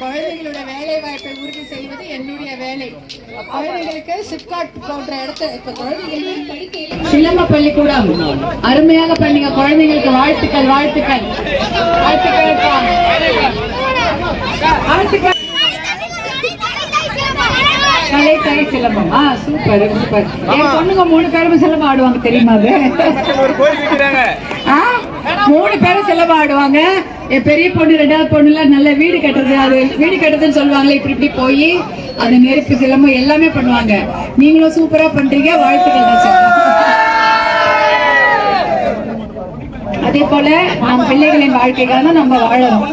குழந்தைகளோட வேலை வாய்ப்பை உறுதி செய்வது என்னுடைய வேலை. குழந்தைகளுக்கு சிப்காட் போன்ற இடத்த இப்ப குழந்தைகள் சிலம்ப பள்ளிக்கூடம். அருமையாக பண்ணீங்க குழந்தைங்களுக்கு வாழ்த்துக்கள். வாழ்த்துக்கள் வாழ்த்துக்கள். கலை சிலம்பம்? Super super. என் பொண்ணுங்க மூணு பேரும் சிலம்பம் ஆடுவாங்க தெரியுமா அது? மூணு பேரும் சிலம்பம் ஆடுவாங்க. என் பெரிய பொண்ணு ரெண்டாவது பொண்ணுல நல்ல வீடு கட்டுறது அது வீடு கட்டுறதுன்னு சொல்லுவாங்களே இப்படி இப்படி போய் அது நெருப்பு சிலம்பம் எல்லாமே பண்ணுவாங்க. நீங்களும் சூப்பரா பண்றீங்க வாழ்த்துக்கள் தான். அதே போல நம் பிள்ளைகளின் வாழ்க்கைக்காக நம்ம வாழணும்.